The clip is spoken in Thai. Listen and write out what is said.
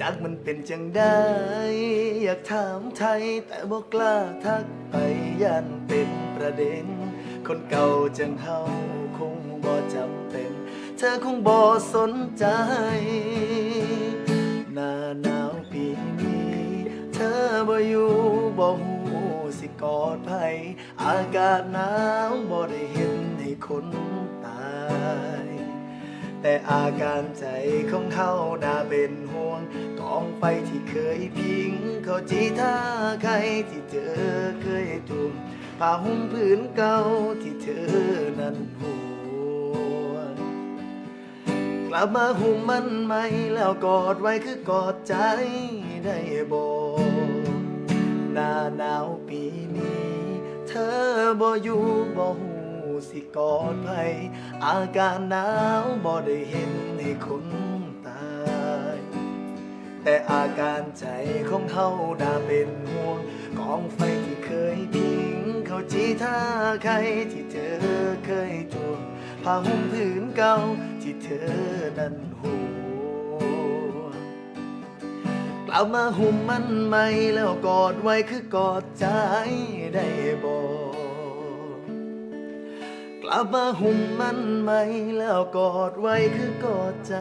จากมันเป็นจังได้ อยากถามไทยแต่บอกกล้าทักไปยันเป็นประเด็น คนเก่าจังเฮาคงบ่จำเป็น เธอคงบ่สนใจ หน้าหนาวปีนี้ เธอบ่อยู่บ่หูสิกอดไผอากาศหนาวบ่ได้เห็นให้คน แต่อาการใจของเขาน่าเป็นห่วงกองไฟที่เคยพิง เขาจีท่าใครที่เธอเคยทุ่มผ้าห่มผืนเก่าที่เธอนั้นห่วงกลับมาหุ่มมันไหมแล้วกอดไว้คือกอดใจได้บอกหน้าหนาวปีนี้ เธอบ่อยู่บ่หู สิกอดไผอาการหนาวบ่ได้เห็นให้คนตาย แต่อาการใจของเฮาน่าเป็นห่วงกองไฟที่เคยพิง เขาจีท่าใครที่เธอเคยทวงผ้าห่มผืนเก่าที่เธอนั้นห่วงกลับมาหุ่มมันไหมแล้วกอดไว้คือกอดใจได้บอก ลับมาหุ่มมันไหมแล้วกอดไว้คือกอดใจ